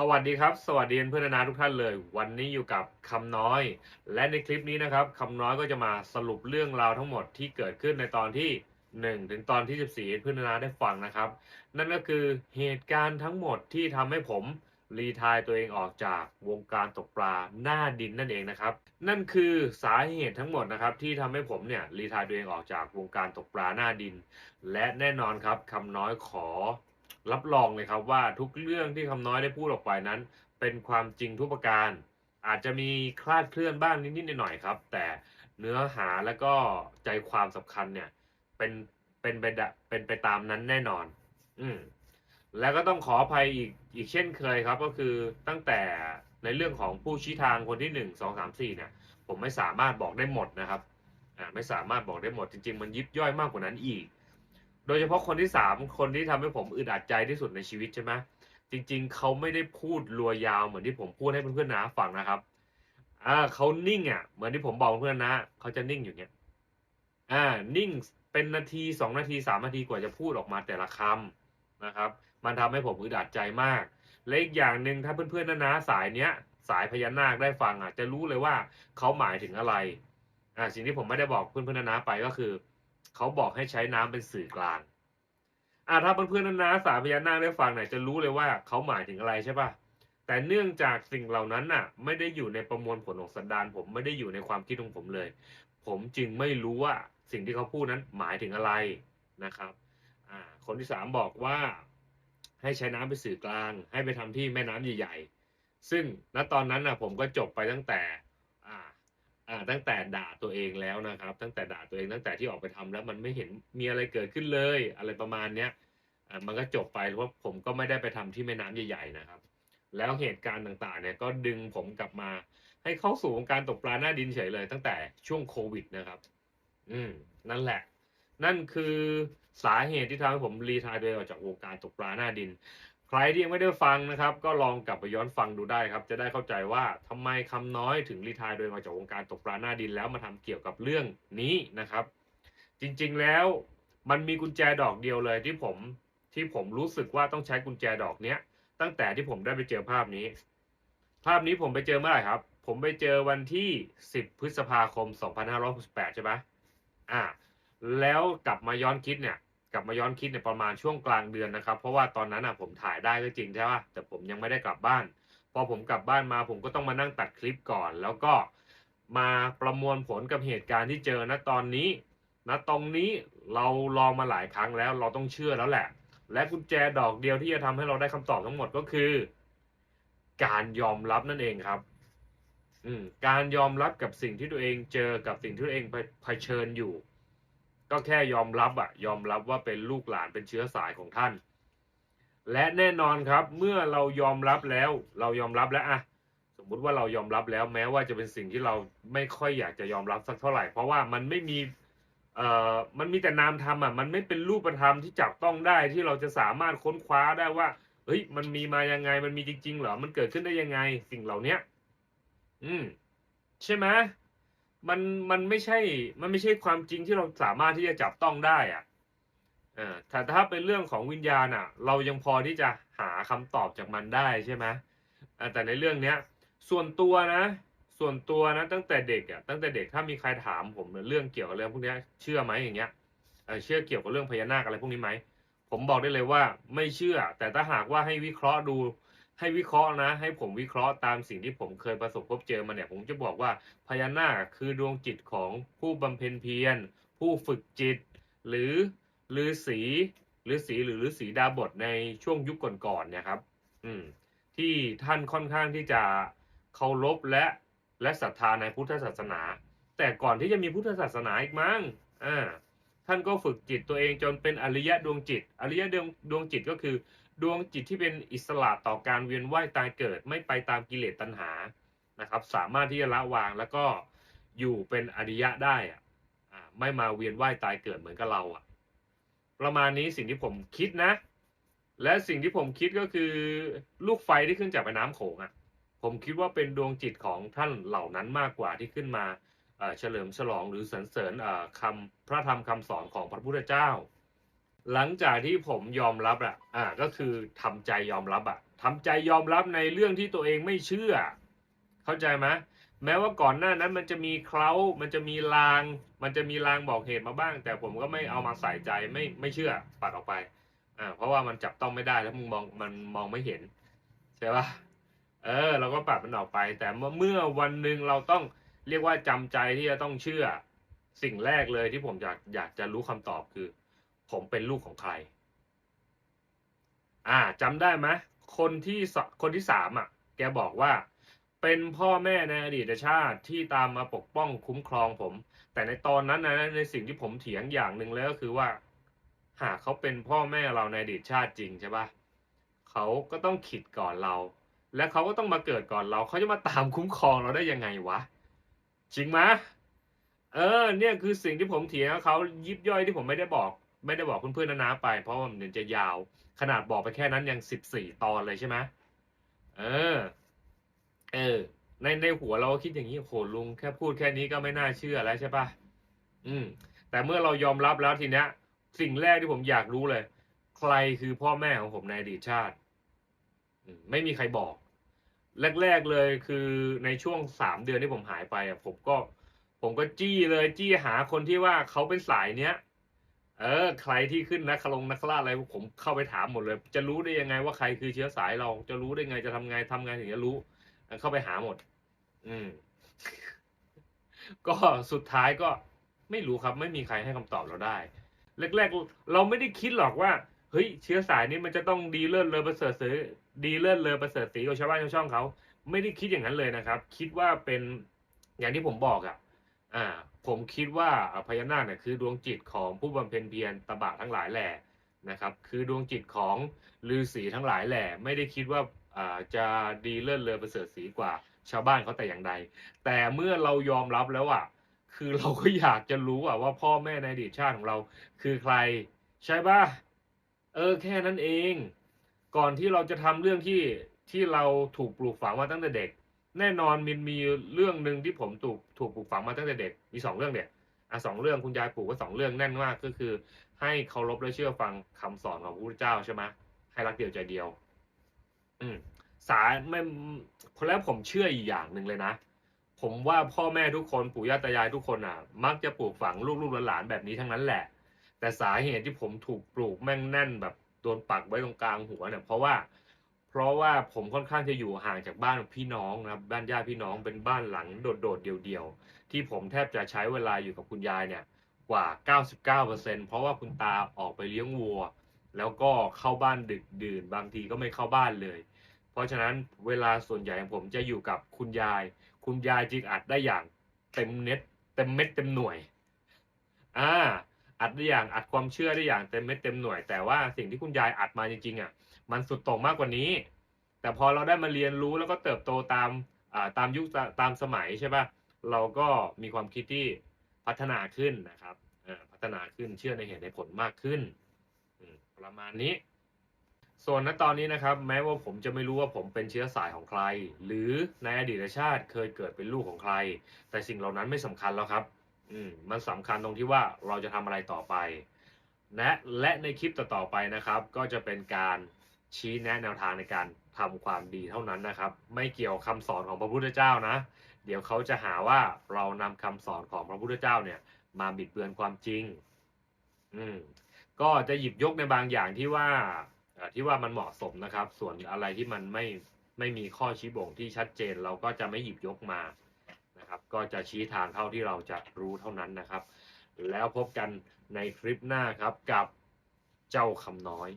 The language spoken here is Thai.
สวัสดีครับ สวัสดีเพื่อนนาทุกท่านเลย วันนี้อยู่กับคำน้อย และในคลิปนี้นะครับคำน้อยก็จะมาสรุปเรื่องราวทั้งหมดที่เกิดขึ้นในตอนที่1ถึงตอนที่ 14 เพื่อนนาได้ฟังนะครับ นั่นก็คือเหตุการณ์ทั้งหมดที่ทำให้ผมรีไทายตัวเองออกจากวงการตกปลาหน้าดินนั่นเองนะครับ นั่นคือสาเหตุทั้งหมดนะครับที่ทำให้ผมเนี่ยรีไทายตัวเองออกจากวงการตกปลาหน้าดิน และแน่นอนครับคำน้อยขอ รับรองเลยครับว่าทุกเรื่องที่คำน้อยได้พูดออกไปนั้น เป็นความจริงทุกประการ อาจจะมีคลาดเคลื่อนบ้างนิดๆหน่อยๆครับ แต่เนื้อหาและก็ใจความสำคัญเนี่ย เป็นเป็นไปเป็นไปตามนั้นแน่นอน อืมแล้วก็ต้องขออภัยอีกอีกเช่นเคยครับ ก็คือตั้งแต่ในเรื่องของผู้ชี้ทางคนที่หนึ่งสองสามสี่เนี่ย ผมไม่สามารถบอกได้หมดนะครับอ่าไม่สามารถบอกได้หมดจริง ๆ มันยิบย่อยมากกว่านั้นอีก โดยเฉพาะคนที่สามคนที่ทำให้ผมอึดอัดใจที่สุดในชีวิตใช่ไหมจริง ๆ เขาไม่ได้พูดรัวยาวเหมือนที่ผมพูดให้เพื่อนๆนะฟังนะครับอ่าเขานิ่งอะเหมือนที่ผมบอกเพื่อนนะเขาจะนิ่งอยู่เนี้ยอ่านิ่งเป็นนาทีสองนาทีสามนาทีกว่าจะพูดออกมาแต่ละคำนะครับ มันทำให้ผมอึดอัดใจมากและอีกอย่างหนึ่งถ้าเพื่อนๆนะนะสายเนี้ย สายพญานาคได้ฟังอะจะรู้เลยว่าเขาหมายถึงอะไรอ่าสิ่งที่ผมไม่ได้บอกเพื่อนๆนะนะไปก็คือ เขาบอกให้ใช้น้ำเป็นสื่อกลางอ่าถ้าเพื่อนๆนั้นนะสายพญานาคได้ฟังเนี่ยจะรู้เลยว่าเขาหมายถึงอะไรใช่ปะแต่เนื่องจากสิ่งเหล่านั้นน่ะ ไม่ได้อยู่ในประมวลผลของสันดานผมไม่ได้อยู่ในความคิดของผมเลย ผมจึงไม่รู้ว่าสิ่งที่เขาพูดนั้นหมายถึงอะไรนะครับอ่าคนที่สามบอกว่าให้ใช้น้ำเป็นสื่อกลาง ให้ไปทำที่แม่น้ำใหญ่ ๆ ซึ่งณตอนนั้นน่ะผมก็จบไปตั้งแต่ อ่าตั้งแต่ด่าตัวเองแล้วนะครับ ตั้งแต่ด่าตัวเองตั้งแต่ที่ออกไปทำแล้วมันไม่เห็นมีอะไรเกิดขึ้นเลย อะไรประมาณเนี้ยอ่ามันก็จบไปเพราะผมก็ไม่ได้ไปทำที่แม่น้ำใหญ่ ๆ นะครับ แล้วเหตุการณ์ต่างๆ เนี่ยก็ดึงผมกลับมา ให้เข้าสู่วงการตกปลาหน้าดินเฉยเลย ตั้งแต่ช่วงโควิดนะครับ อืม นั่นแหละ นั่นคือสาเหตุที่ทำให้ผมรีทายตัวเองออกจากวงการตกปลาหน้าดิน ใครที่ยังไม่ได้ฟังนะครับ ก็ลองกลับไปย้อนฟังดูได้ครับ จะได้เข้าใจว่าทำไมคำน้อยถึงรีทายโดยมาจากวงการตกปลาหน้าดินแล้วมาทำเกี่ยวกับเรื่องนี้นะครับ จริงๆแล้วมันมีกุญแจดอกเดียวเลยที่ผมที่ผมรู้สึกว่าต้องใช้กุญแจดอกเนี้ย ตั้งแต่ที่ผมได้ไปเจอภาพนี้ ภาพนี้ผมไปเจอเมื่อไหร่ครับ ผมไปเจอวันที่ 10 พฤษภาคม 2568 ใช่ไหมอ่า แล้วกลับมาย้อนคิดเนี่ย ลับมาย้อนคิดเนี่ยประมาณช่วงกลางเดือนนะครับ เพราะว่าตอนนั้นอะผมถ่ายได้ก็จริงใช่ป่ะแต่ผมยังไม่ได้กลับบ้าน พอผมกลับบ้านมาผมก็ต้องมานั่งตัดคลิปก่อน แล้วก็มาประมวลผลกับเหตุการณ์ที่เจอณตอนนี้ณตรงนี้เราลองมาหลายครั้งแล้วเราต้องเชื่อแล้วแหละ และกุญแจดอกเดียวที่จะทำให้เราได้คำตอบทั้งหมดก็คือ การยอมรับนั่นเองครับอืการยอมรับกับสิ่งที่ตัวเองเจอกับสิ่งที่ตัวเองเผชิญอยู่ ก็แค่ยอมรับอะยอมรับว่าเป็นลูกหลานเป็นเชื้อสายของท่าน และแน่นอนครับ เมื่อเรายอมรับแล้ว เรายอมรับแล้วอะสมมุติว่าเรายอมรับแล้วแม้ว่าจะเป็นสิ่งที่เราไม่ค่อยอยากจะยอมรับสักเท่าไหร่ เพราะว่ามันไม่มีเอ่อมันมีแต่นามธรรมอะมันไม่เป็นรูปธรรมที่จับต้องได้ที่เราจะสามารถค้นคว้าได้ว่าเฮ้ยมันมีมายังไงมันมีจริงๆเหรอมันเกิดขึ้นได้ยังไง สิ่งเหล่าเนี้ยอืม ใช่ไหม มันมันไม่ใช่ มันไม่ใช่ความจริงที่เราสามารถที่จะจับต้องได้อะเออแต่ถ้าเป็นเรื่องของวิญญาณอะ เรายังพอที่จะหาคำตอบจากมันได้ใช่ไหมอ่าแต่ในเรื่องเนี้ย ส่วนตัวนะ ส่วนตัวนะ ตั้งแต่เด็กอะ ตั้งแต่เด็กถ้ามีใครถามผมเรื่องเกี่ยวกับเรื่องพวกนี้เชื่อไหมอย่างเงี้ยเชื่อเกี่ยวกับเรื่องพญานาคอะไรพวกนี้ไหม ผมบอกได้เลยว่าไม่เชื่อ แต่ถ้าหากว่าให้วิเคราะห์ดู ให้วิเคราะห์นะ ให้ผมวิเคราะห์ตามสิ่งที่ผมเคยประสบพบเจอมาเนี่ย ผมจะบอกว่าพญานาคคือดวงจิตของผู้บำเพ็ญเพียร ผู้ฝึกจิต หรือฤาษีฤาษีหรือฤาษีดาบทในช่วงยุคก่อนๆเนี่ยครับ อืม ที่ท่านค่อนข้างที่จะเคารพและและศรัทธาในพุทธศาสนา แต่ก่อนที่จะมีพุทธศาสนาอีกมั้งอ่าท่านก็ฝึกจิตตัวเองจนเป็นอริยะดวงจิต อริยะดวงดวงจิตก็คือ ดวงจิตที่เป็นอิสระต่อการเวียนว่ายตายเกิด ไม่ไปตามกิเลสตัณหานะครับ สามารถที่จะละวางแล้วก็อยู่เป็นอริยะได้อะอ่าไม่มาเวียนว่ายตายเกิดเหมือนกับเราอะ ประมาณนี้สิ่งที่ผมคิดนะ และสิ่งที่ผมคิดก็คือลูกไฟที่ขึ้นจากแม่น้ำโขงอะ ผมคิดว่าเป็นดวงจิตของท่านเหล่านั้นมากกว่าที่ขึ้นมาเฉลิมฉลองหรือสรรเสริญคำพระธรรมคำสอนของพระพุทธเจ้า หลังจากที่ผมยอมรับอะอ่าก็คือทำใจยอมรับอะทำใจยอมรับในเรื่องที่ตัวเองไม่เชื่อ เข้าใจไหมแม้ว่าก่อนหน้านั้นมันจะมีเคล้ามันจะมีลาง มันจะมีลางบอกเหตุมาบ้าง แต่ผมก็ไม่เอามาใส่ใจไม่ไม่เชื่อปัดออกไปอ่าเพราะว่ามันจับต้องไม่ได้แล้วมึงมองมันมองไม่เห็นใช่ปะเออเราก็ปัดมันออกไป แต่เมื่อเมื่อวันหนึ่งเราต้องเรียกว่าจำใจที่จะต้องเชื่อ สิ่งแรกเลยที่ผมอยากอยากจะรู้คำตอบคือ ผมเป็นลูกของใคร อ่าจำได้ไหมคนที่สคนที่สามอะ แกบอกว่า เป็นพ่อแม่ในอดีตชาติที่ตามมาปกป้องคุ้มครองผม แต่ในตอนนั้นนะในสิ่งที่ผมเถียงอย่างหนึ่งแล้วก็คือว่า หากเขาเป็นพ่อแม่เราในอดีตชาติจริงใช่ปะเขาก็ต้องขิดก่อนเรา และเขาก็ต้องมาเกิดก่อนเรา เขาจะมาตามคุ้มครองเราได้ยังไงวะจริงไหมเออ เนี่ยคือสิ่งที่ผมเถียงเขายิบย่อยที่ผมไม่ได้บอก ไม่ได้บอกเพื่อนๆนะนะไป เพราะว่ามันจะยาว ขนาดบอกไปแค่นั้นยังสิบสี่ตอนเลยใช่ไหมเออ เออ ในในหัวเราก็คิดอย่างนี้โหลุงแค่พูดแค่นี้ก็ไม่น่าเชื่อแล้วใช่ปะอืม แต่เมื่อเรายอมรับแล้วทีเนี้ย สิ่งแรกที่ผมอยากรู้เลย ใครคือพ่อแม่ของผมในอดีตชาติไม่มีใครบอก แรก ๆเลยคือในช่วงสามเดือนที่ผมหายไปอะผมก็ ผมก็จี้เลยจี้หาคนที่ว่าเขาเป็นสายเนี้ย เออ ใครที่ขึ้นนักลงนักล่าอะไรผมเข้าไปถามหมดเลย จะรู้ได้ยังไงว่าใครคือเชื้อสายเรา จะรู้ได้ไงจะทำไงทำไงถึงจะรู้ เข้าไปหาหมด อืม ก็สุดท้ายก็ไม่รู้ครับ ไม่มีใครให้คำตอบเราได้แรกๆเราไม่ได้คิดหรอกว่าเฮ้ยเชื้อสายนี้มันจะต้องดีเลิศเลอประเสริฐสีดีเลิศเลอประเสริฐสีกับชาวบ้านชาวช่องเขาไม่ได้คิดอย่างนั้นเลยนะครับ คิดว่าเป็นอย่างที่ผมบอกอะ่ะ อ่า ผมคิดว่าพญานาคเนี่ยคือดวงจิตของผู้บำเพ็ญเพียรตบะทั้งหลายแหล่นะครับ คือดวงจิตของฤาษีทั้งหลายแหล่ไม่ได้คิดว่าจะดีเลิศเลอประเสริฐสีกว่าชาวบ้านเขาแต่อย่างใด แต่เมื่อเรายอมรับแล้วอะคือเราก็อยากจะรู้อะว่าพ่อแม่ในอดีตชาติของเรา คือใครใช่ป่ะเออแค่นั้นเอง ก่อนที่เราจะทำเรื่องที่ที่เราถูกปลูกฝังมาตั้งแต่เด็ก แน่นอนมันมีเรื่องหนึ่งที่ผมถูกถูกปลูกฝังมาตั้งแต่เด็กมีสองเรื่องเนี่ยอะสองเรื่องคุณยายปลูกไว้สองเรื่องแน่นมากก็คือ ให้เคารพและเชื่อฟังคำสอนของพระพุทธเจ้าใช่ไหมให้รักเดียวใจเดียว อืมสาไม่แล้วผมเชื่ออีกอย่างหนึ่งเลยนะ ผมว่าพ่อแม่ทุกคนปู่ย่าตายายทุกคนอะ มักจะปลูกฝังลูกๆหลานๆแบบนี้ทั้งนั้นแหละ แต่สาเหตุที่ผมถูกปลูกแม่งแน่นแบบโดนปักไว้ตรงกลางหัวเนี่ยเพราะว่า เพราะว่าผมค่อนข้างจะอยู่ห่างจากบ้านพี่น้องนะครับบ้านญาติพี่น้องเป็นบ้านหลังโดดๆเดี่ยวๆ ที่ผมแทบจะใช้เวลาอยู่กับคุณยายเนี่ยกว่า 99%เพราะว่าคุณตาออกไปเลี้ยงวัว แล้วก็เข้าบ้านดึกดื่น บางทีก็ไม่เข้าบ้านเลย เพราะฉะนั้นเวลาส่วนใหญ่ของผมจะอยู่กับคุณยาย คุณยายจึงอัดได้อย่างเต็มเน็ตเต็มเม็ดเต็มหน่วยอ่า อัดได้อย่างอัดความเชื่อได้อย่างเต็มเม็ดเต็มหน่วย แต่ว่าสิ่งที่คุณยายอัดมาจริงๆอะมันสุดโต่งมากกว่านี้ แต่พอเราได้มาเรียนรู้แล้วก็เติบโตตามอ่าตามยุคตามสมัยใช่ป่ะเราก็มีความคิดที่พัฒนาขึ้นนะครับอ่าพัฒนาขึ้นเชื่อในเหตุในผลมากขึ้นประมาณนี้ ส่วนณตอนนี้นะครับ แม้ว่าผมจะไม่รู้ว่าผมเป็นเชื้อสายของใคร หรือในอดีตชาติเคยเกิดเป็นลูกของใคร แต่สิ่งเหล่านั้นไม่สำคัญแล้วครับ อืมมันสำคัญตรงที่ว่าเราจะทำอะไรต่อไปและและในคลิปต่อๆไปนะครับ ก็จะเป็นการชี้แนะแนวทางในการทำความดีเท่านั้นนะครับ ไม่เกี่ยวคำสอนของพระพุทธเจ้านะ เดี๋ยวเขาจะหาว่าเรานำคำสอนของพระพุทธเจ้าเนี่ย มาบิดเบือนความจริง อืมก็จะหยิบยกในบางอย่างที่ว่าที่ว่ามันเหมาะสมนะครับ ส่วนอะไรที่มันไม่ไม่มีข้อชี้บ่งที่ชัดเจน เราก็จะไม่หยิบยกมา นะครับ ก็จะชี้ทางเท่าที่เราจะรู้เท่านั้นนะครับ แล้วพบกันในคลิปหน้าครับกับเจ้าคำน้อย